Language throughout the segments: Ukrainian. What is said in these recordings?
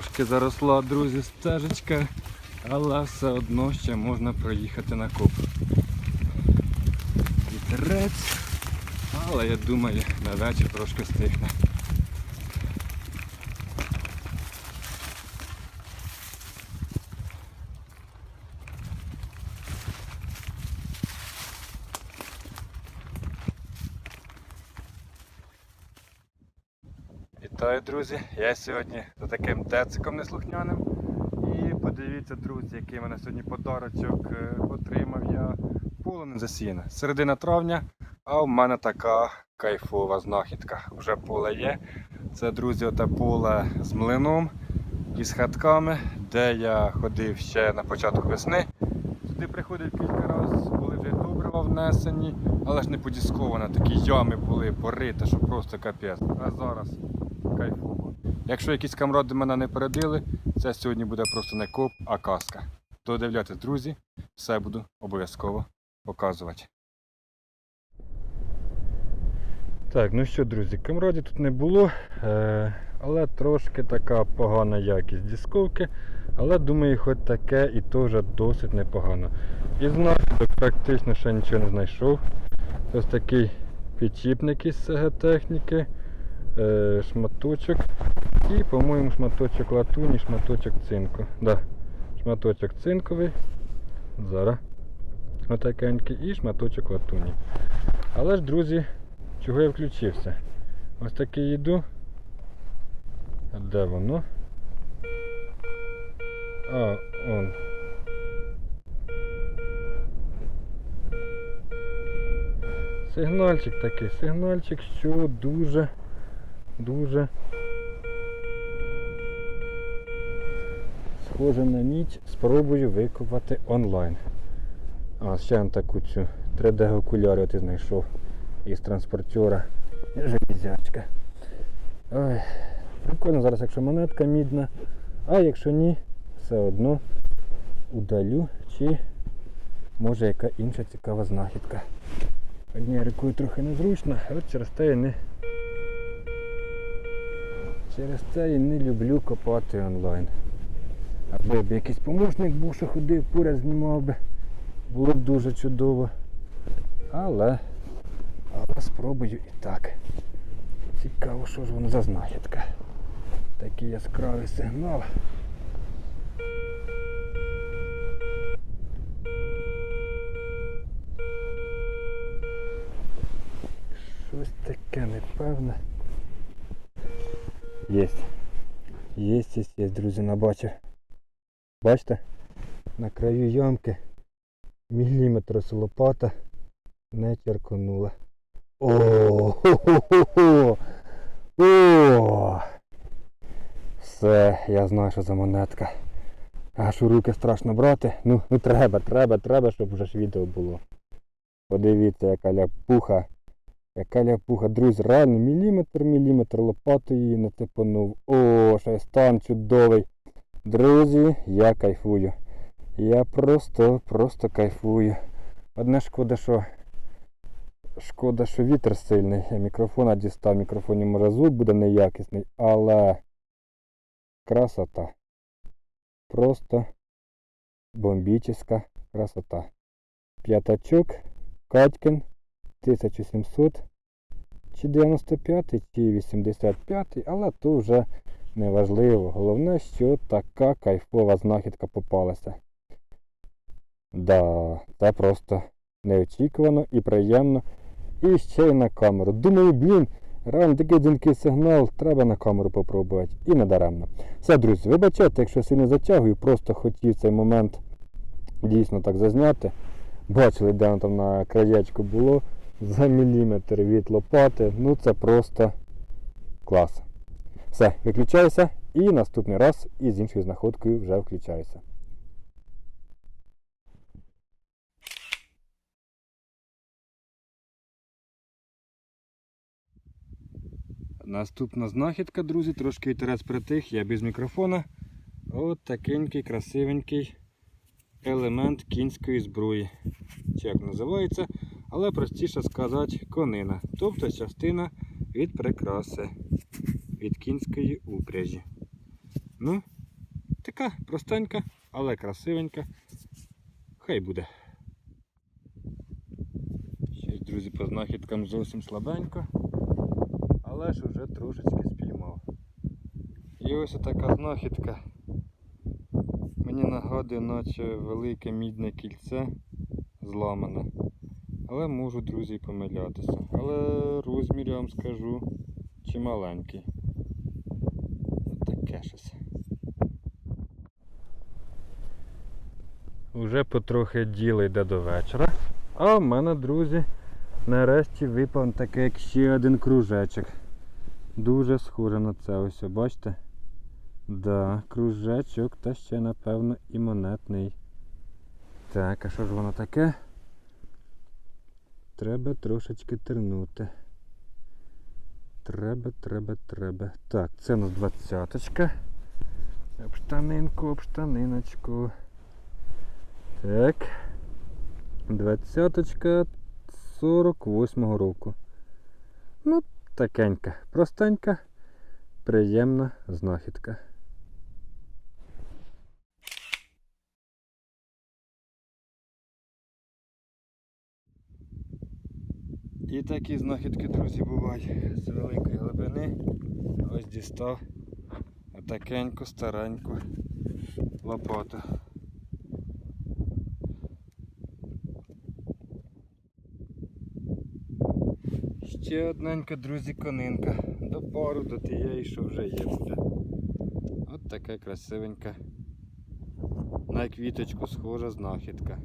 Трошки заросла, друзі, стежечка, але все одно ще можна проїхати на коп. Вітерець, але я думаю, на вечір трошки стихне. Друзі! Я сьогодні за таким дециком неслухняним. І подивіться, друзі, який мене сьогодні подарочок е, отримав я. Поле не засіяне. Середина травня, а в мене така кайфова знахідка. Вже поле є. Це, друзі, оте поле з млином і з хатками, де я ходив ще на початку весни. Сюди приходив кілька разів, були вже добрива внесені, але ж не подісковано. Такі ями були пориті, що просто капець. А зараз кайфово. Якщо якісь камради мене не передили, це сьогодні буде просто не коп, а казка. Додивляйтесь, друзі, все буду обов'язково показувати. Так, ну що, друзі, камраді тут не було, е, але трошки така погана якість дисковки. Але думаю, хоч таке і вже досить непогано. І знахідок практично ще нічого не знайшов. Ось такий підчіпник із СГ техніки, е, шматочок і, по-моєму, шматочок латуні, шматочок цинку. Да, шматочок цинковий. Зараз. Отакенький і шматочок латуні. Але ж, друзі, чого я включився? Ось такий йду. А де воно? А, он. Сигнальчик такий, сигнальчик, що дуже, дуже схоже на ніч. Спробую викопати онлайн. А, ще таку цю 3D окуляри ти знайшов із транспортера. Железячка. Ой, прикольно зараз, якщо монетка мідна, а якщо ні, все одно удалю чи може яка інша цікава знахідка. Однією рукою трохи незручно, от через те я не через це я не люблю копати онлайн. Аби б якийсь помощник був, що ходив, поряд знімав би, було б дуже чудово. Але, але спробую і так. Цікаво, що ж воно за знахідка. Такий яскравий сигнал. Друзі, набачив. Бачите? На краю ямки міліметр ось лопата не черконула. О, хо-хо-хо-хо! О! Все, я знаю, що за монетка. Аж у руки страшно брати. Ну, ну треба, треба, треба, щоб вже ж відео було. Подивіться, яка ляпуха. Яка ляпуха, друзі, реально міліметр, міліметр лопатою її не типанув. О, ще стан чудовий. Друзі, я кайфую. Я просто, просто кайфую. Одне шкода, що шкода, що вітер сильний. Я мікрофона дістав, мікрофоні може звук буде неякісний, але красота. Просто бомбічна красота. П'ятачок, Катькин, 1700 чи 95 чи 85, але то вже не важливо. Головне, що така кайфова знахідка попалася. Да, це просто неочікувано і приємно. І ще й на камеру. Думаю, блін, реально такий дзвінкий сигнал, треба на камеру попробувати. І не даремно. Все, друзі, вибачайте, якщо сильно затягую, просто хотів цей момент дійсно так зазняти. Бачили, де воно там на краєчку було за міліметр від лопати. Ну це просто клас. Все, виключаюся і наступний раз із іншою знаходкою вже включаюся. Наступна знахідка, друзі, трошки вітерець притих, я без мікрофона. От такенький красивенький елемент кінської зброї. Чи як називається, але простіше сказати конина. Тобто частина від прикраси від кінської упряжі. Ну, така простенька, але красивенька. Хай буде. Ж, друзі, по знахідкам зовсім слабенько, але ж уже трошечки спіймав. І ось така знахідка. Мені нагадує, наче велике мідне кільце зламане. Але можу, друзі, помилятися. Але розмір, я вам скажу, чималенький. Таке щось. Уже потрохи діло йде до вечора. А в мене, друзі, нарешті випав такий як ще один кружечок. Дуже схоже на це ось, бачите? Да, кружечок та ще напевно і монетний. Так, а що ж воно таке? Треба трошечки тернути. Треба, треба, треба. Так, це у нас двадцяточка. Об штанинку, об штаниночку. Так. Двадцяточка 48-го року. Ну, такенька. Простенька, приємна знахідка. І такі знахідки, друзі, бувають з великої глибини. Ось дістав отакеньку стареньку лопату. Ще одненька, друзі, конинка. До пару до тієї, що вже є буде. От така красивенька. На квіточку схожа знахідка.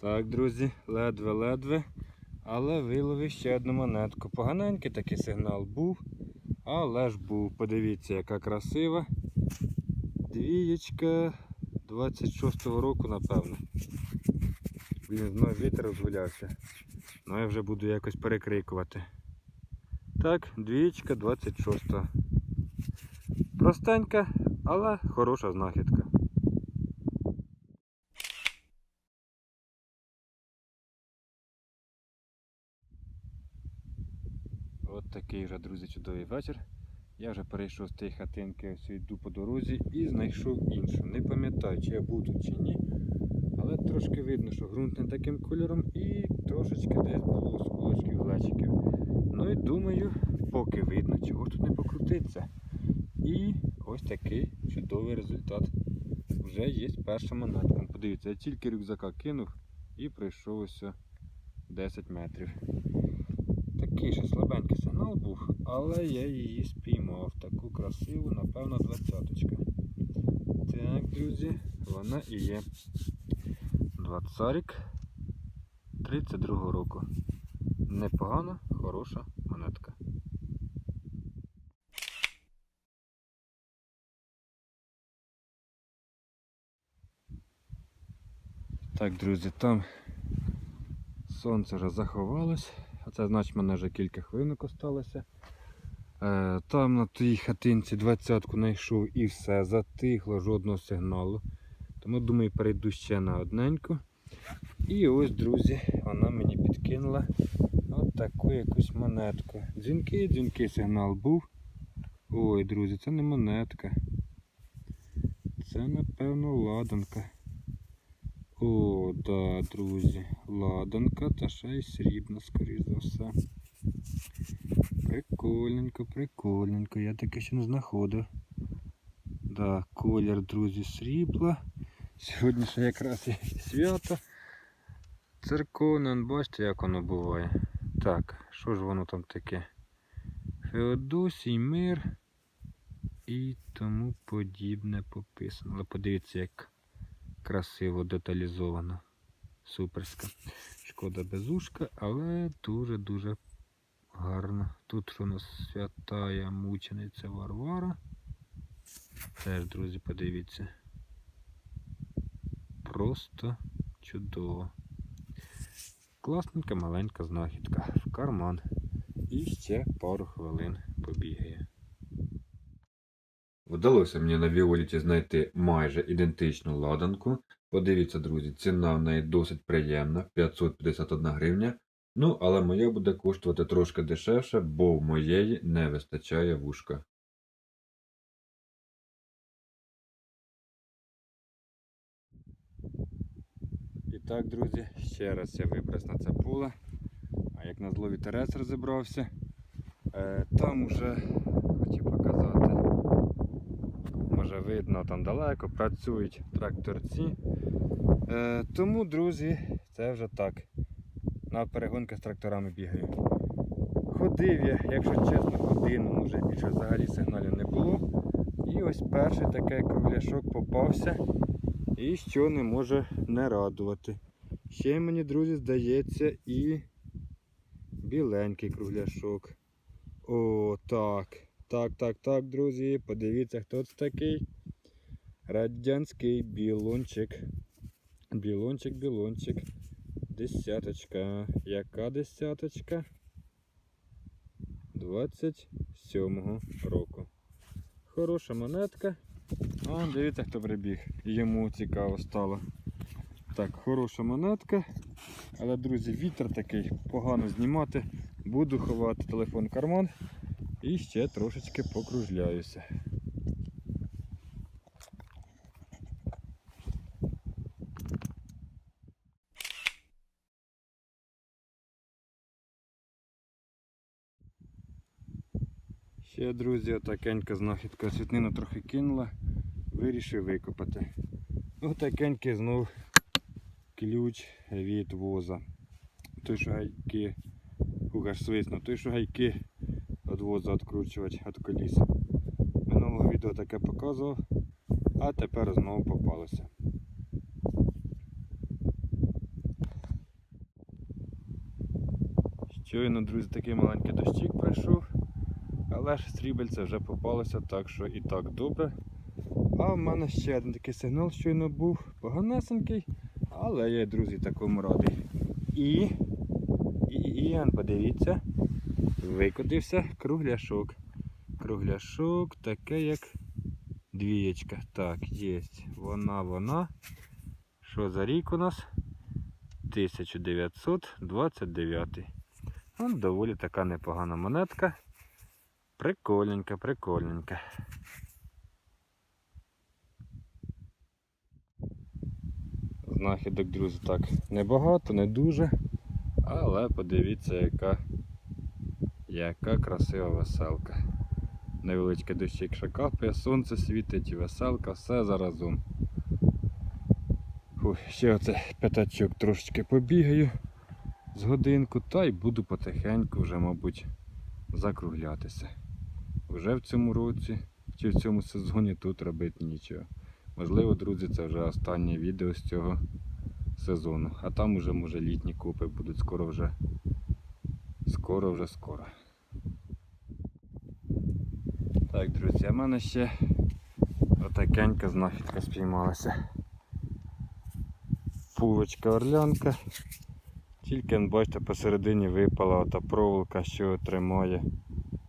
Так, друзі, ледве-ледве. Але виловив ще одну монетку. Поганенький такий сигнал був, але ж був. Подивіться, яка красива. Двієчка 26-го року, напевно. Блін, знову вітер розгулявся. Ну я вже буду якось перекрикувати. Так, двієчка 26-го. Простенька, але хороша знахідка. От такий вже, друзі, чудовий вечір. Я вже перейшов з тієї хатинки, ось йду по дорозі і знайшов іншу. Не пам'ятаю, чи я буду, чи ні. Але трошки видно, що ґрунт не таким кольором і трошечки десь було осколочків глечиків. Ну і думаю, поки видно, чого тут не покрутиться. І ось такий чудовий результат. Вже є перша монетка. Подивіться, я тільки рюкзака кинув і пройшов ось 10 метрів. Такий ще слабенький сигнал був, але я її спіймав. Таку красиву, напевно, двадцяточка. Так, друзі, вона і є. Двадцарик 32 року. Непогана, хороша монетка. Так, друзі, там сонце вже заховалось. Це значить мене вже кілька хвилинок осталося. Е, там на тій хатинці двадцятку знайшов і все, затихло, жодного сигналу. Тому думаю, перейду ще на одненьку. І ось, друзі, вона мені підкинула от таку якусь монетку. Дзвінки, дзвінки сигнал був. Ой, друзі, це не монетка. Це, напевно, ладанка. О, да, друзі, ладанка та ще й срібна, скоріш за все. Прикольненько, прикольненько. Я таке ще не знаходив. Да, колір, друзі, срібла. Сьогодні ще якраз і свято. Церковне, бачите, як воно буває. Так, що ж воно там таке? Феодосій, мир і тому подібне пописано. Але подивіться, як красиво деталізовано. Суперська. Шкода без ушка, але дуже-дуже гарно. Тут у нас святая мучениця Варвара. Теж, друзі, подивіться. Просто чудово. Класненька маленька знахідка в карман. І ще пару хвилин побігає. Вдалося мені на Віоліті знайти майже ідентичну ладанку. Подивіться, друзі, ціна в неї досить приємна 551 гривня. Ну, але моє буде коштувати трошки дешевше, бо в моєї не вистачає вушка. І так, друзі, ще раз я вибрав на це поле. А як на зло вітерець розібрався, е, там уже. Може видно, там далеко працюють тракторці. Е, тому, друзі, це вже так. На перегонки з тракторами бігаю. Ходив я, якщо чесно, годину, може більше взагалі сигналів не було. І ось перший такий кругляшок попався. І що не може не радувати. Ще мені, друзі, здається, і біленький кругляшок. О, так. Так, так, так, друзі. Подивіться, хто це такий. Радянський білончик. Білончик, білончик. Десяточка. Яка десяточка? 27-го року. Хороша монетка. О, дивіться, хто прибіг. Йому цікаво стало. Так, хороша монетка. Але, друзі, вітер такий, погано знімати. Буду ховати телефон в карман і ще трошечки покружляюся. Ще, друзі, отакенька знахідка світлину трохи кинула, вирішив викопати. Отакенький знов ключ від воза. Той, що гайки, кугаш свиснув, той, що гайки від воза відкручувати від коліс. Минулого відео таке показував, а тепер знову попалося. Щойно, друзі, такий маленький дощик пройшов. Але ж срібельце вже попалося, так що і так добре. А в мене ще один такий сигнал щойно був поганесенький, але я, друзі, такому радий. І, і, і, і, подивіться, викотився кругляшок. Кругляшок таке як двієчка. Так, є. Вона, вона. Що за рік у нас? 1929. Ну, доволі така непогана монетка. Прикольненька, прикольненька. Знахідок, друзі, так небагато, не дуже. Але подивіться, яка, яка красива веселка. Невеличке дощик капає, сонце світить, веселка, все заразом. Фу, ще оце п'ятачок трошечки побігаю з годинку, та й буду потихеньку вже, мабуть, закруглятися. Вже в цьому році чи в цьому сезоні тут робити нічого. Можливо, друзі, це вже останнє відео з цього сезону. А там уже може літні купи будуть скоро вже. Скоро вже скоро. Так, друзі, а в мене ще отакенька знахідка спіймалася. Пулочка орлянка. Тільки бачите, посередині випала ота проволока, що тримає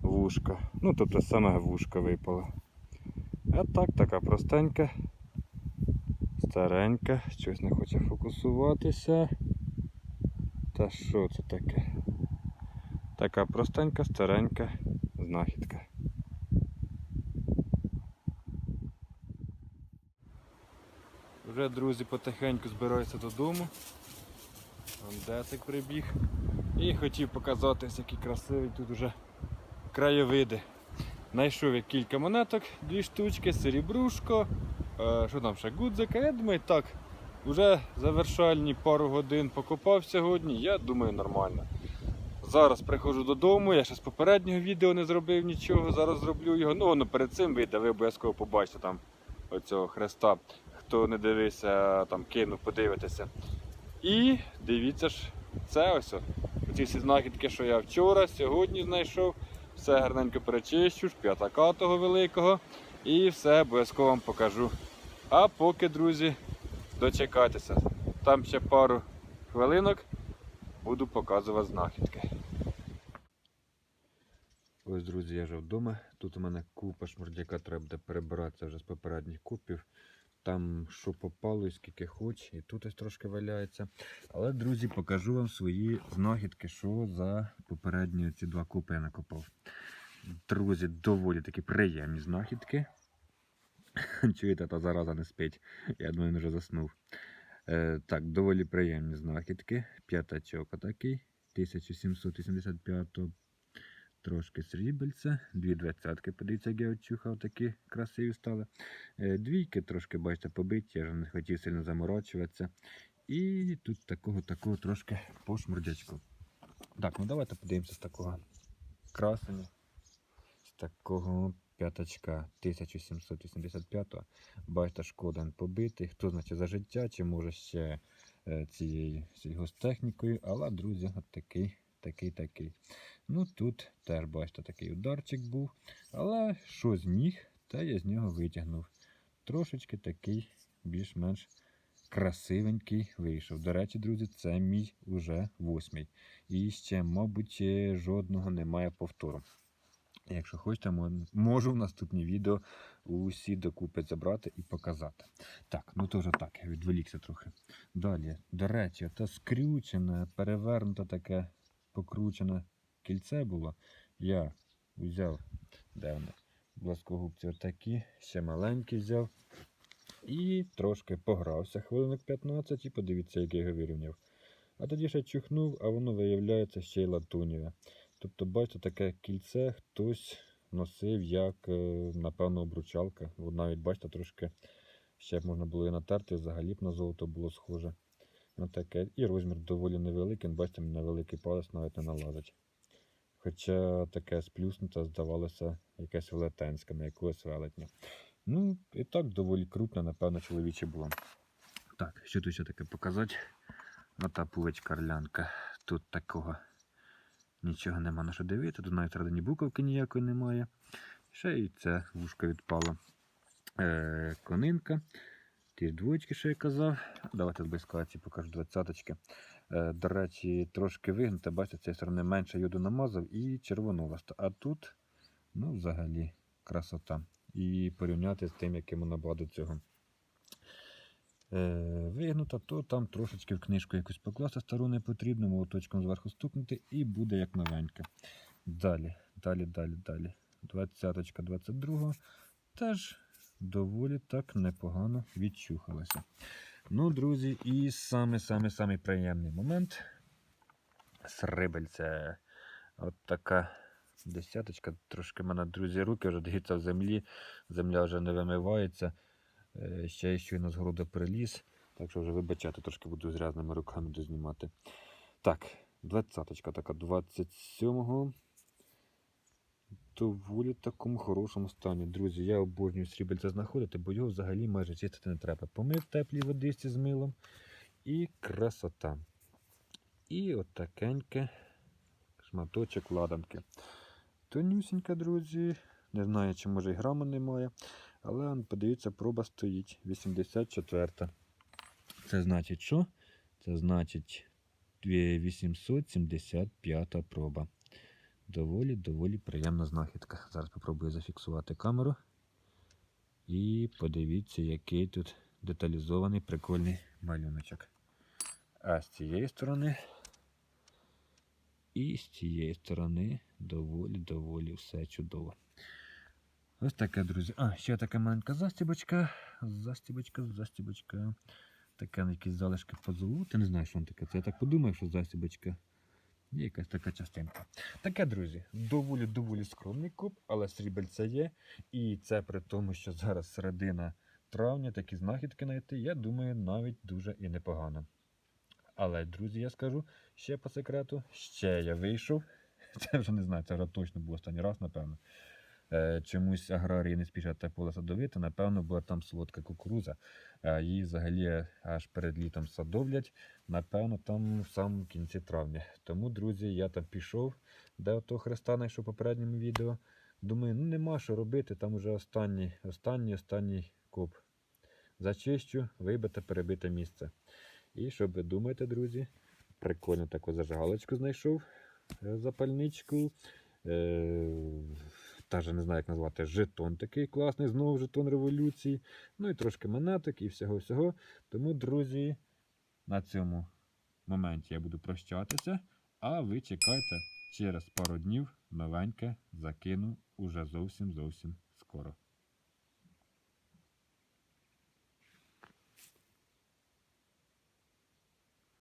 вушка. Ну, тобто саме вушка випала. А так, така простенька, старенька, щось не хоче фокусуватися. Та що це таке? Така простенька, старенька знахідка. Вже, друзі, потихеньку збираюся додому. Вон Десик прибіг. І хотів показати, які красиві тут вже краєвиди. Знайшов я кілька монеток, дві штучки, серебрушко, е, що там ще гудзика. Я думаю, так, вже завершальні пару годин покопав сьогодні, я думаю, нормально. Зараз приходжу додому, я ще з попереднього відео не зробив нічого, зараз зроблю його. Ну, воно перед цим вийде, ви обов'язково побачите там оцього хреста. Хто не дивився, там кинув, подивитися. І дивіться ж, це ось. Оці всі знахідки, що я вчора, сьогодні знайшов. Все гарненько перечищу, шп'ятака того великого. І все обов'язково вам покажу. А поки, друзі, дочекайтеся. Там ще пару хвилинок буду показувати знахідки. Ось, друзі, я вже вдома. Тут у мене купа шмурдяка, треба буде перебиратися вже з попередніх купів. там що попало і скільки хоч, і тут ось трошки валяється. Але, друзі, покажу вам свої знахідки, що за попередні ці два купи я накопав. Друзі, доволі такі приємні знахідки. Чуєте, та зараза не спить. Я думаю, він вже заснув. Е, так, доволі приємні знахідки. П'ятачок отакий. 1785 трошки срібельця, дві двадцятки, подивіться, як я очухав, такі красиві стали. Е, Двійки трошки, бачите, побиті, я вже не хотів сильно заморочуватися. І тут такого такого трошки по шмурдячку. Так, ну давайте подивимося з такого красення, з такого п'ятачка 1785. Бачите, шкода побитий. Хто значить за життя, чи може ще е, цією сільгостехнікою, але, друзі, от такий, такий, такий. Ну тут теж, бачите, такий ударчик був. Але що зміг, те я з нього витягнув. Трошечки такий більш-менш красивенький вийшов. До речі, друзі, це мій уже восьмий. І ще, мабуть, е, жодного немає повтору. Якщо хочете, можу в наступні відео усі докупи забрати і показати. Так, ну то так, я відволікся трохи. Далі, до речі, та скрючене, перевернуте таке покручене кільце було. Я взяв, де вони? Бласкогубці отакі, ще маленькі взяв. І трошки погрався хвилинок 15 і подивіться, як я його вирівняв. А тоді ще чухнув, а воно виявляється ще й латунєве. Тобто, бачите, таке кільце хтось носив як, е, напевно, обручалка. От навіть, бачите, трошки ще б можна було і натерти, взагалі б на золото було схоже. На таке. І розмір доволі невеликий, бачите, на великий палець навіть не налазить. Хоча таке сплюснуте здавалося якесь велетенське, на якогось велетня. Ну, і так доволі крупне, напевно, чоловіче було. Так, що тут ще таке показати? Ота пувечка орлянка. Тут такого нічого нема на що дивити. Тут навіть всередині буковки ніякої немає. Ще і це вушко відпало. Е, конинка. Ті двоєчки, що я казав. Давайте з близькаці покажу двадцяточки. Е, до речі, трошки вигнуте, бачите, з цієї сторони менше йоду намазав і червоноваста. А тут, ну, взагалі, красота. І порівняти з тим, яким воно було до цього. Е, вигнута, то там трошечки в книжку якусь покласти стару не потрібно, молоточком зверху стукнути і буде як новеньке. Далі, далі, далі, далі. 20-ка, 22 теж доволі так непогано відчухалася. Ну, друзі, і саме-саме-саме приємний момент. Срибельце. От така десяточка. Трошки в мене, друзі, руки вже дивіться в землі. Земля вже не вимивається. Е, Ще й щойно з городу переліз. Так що вже вибачати, трошки буду з грязними руками дознімати. Так, двадцяточка така 27-го. Доволі такому хорошому стані. Друзі, я обожнюю срібельце знаходити, бо його взагалі майже чистити не треба. Помив теплій водичці з милом. І красота. І отакеньке шматочок ладанки. Тонюсінька, друзі. Не знаю, чи може і грама немає. Але подивіться, проба стоїть. 84. Це значить що? Це значить 875 проба. Доволі, доволі приємна знахідка. Зараз спробую зафіксувати камеру. І подивіться, який тут деталізований прикольний малюночок. А з цієї сторони. І з цієї сторони доволі-доволі все чудово. Ось таке, друзі. А, ще така маленька застібочка. Застібочка, застібочка. Таке на якісь залишки позолоти. Не знаю, що воно таке. Це я так подумав, що застібочка. Є якась така частинка. Таке, друзі, доволі-доволі скромний куб, але срібельце є. І це при тому, що зараз середина травня, такі знахідки знайти, я думаю, навіть дуже і непогано. Але, друзі, я скажу ще по секрету, ще я вийшов. Це вже не знаю, це вже точно був останній раз, напевно. Е, чомусь аграрії не спішать те поле садовити, напевно, була там солодка кукуруза. Е, її взагалі аж перед літом садовлять, напевно, там в самому кінці травня. Тому, друзі, я там пішов, де того хреста знайшов в попередньому відео. Думаю, ну нема що робити, там уже останній, останній, останній коп. Зачищу, вибите, перебите місце. І що ви думаєте, друзі? Прикольно таку зажигалочку знайшов, е, запальничку. Теж не знаю, як назвати, жетон такий класний, знову жетон революції. Ну і трошки монеток і всього-всього. Тому, друзі, на цьому моменті я буду прощатися. А ви чекайте, через пару днів новеньке закину уже зовсім зовсім скоро.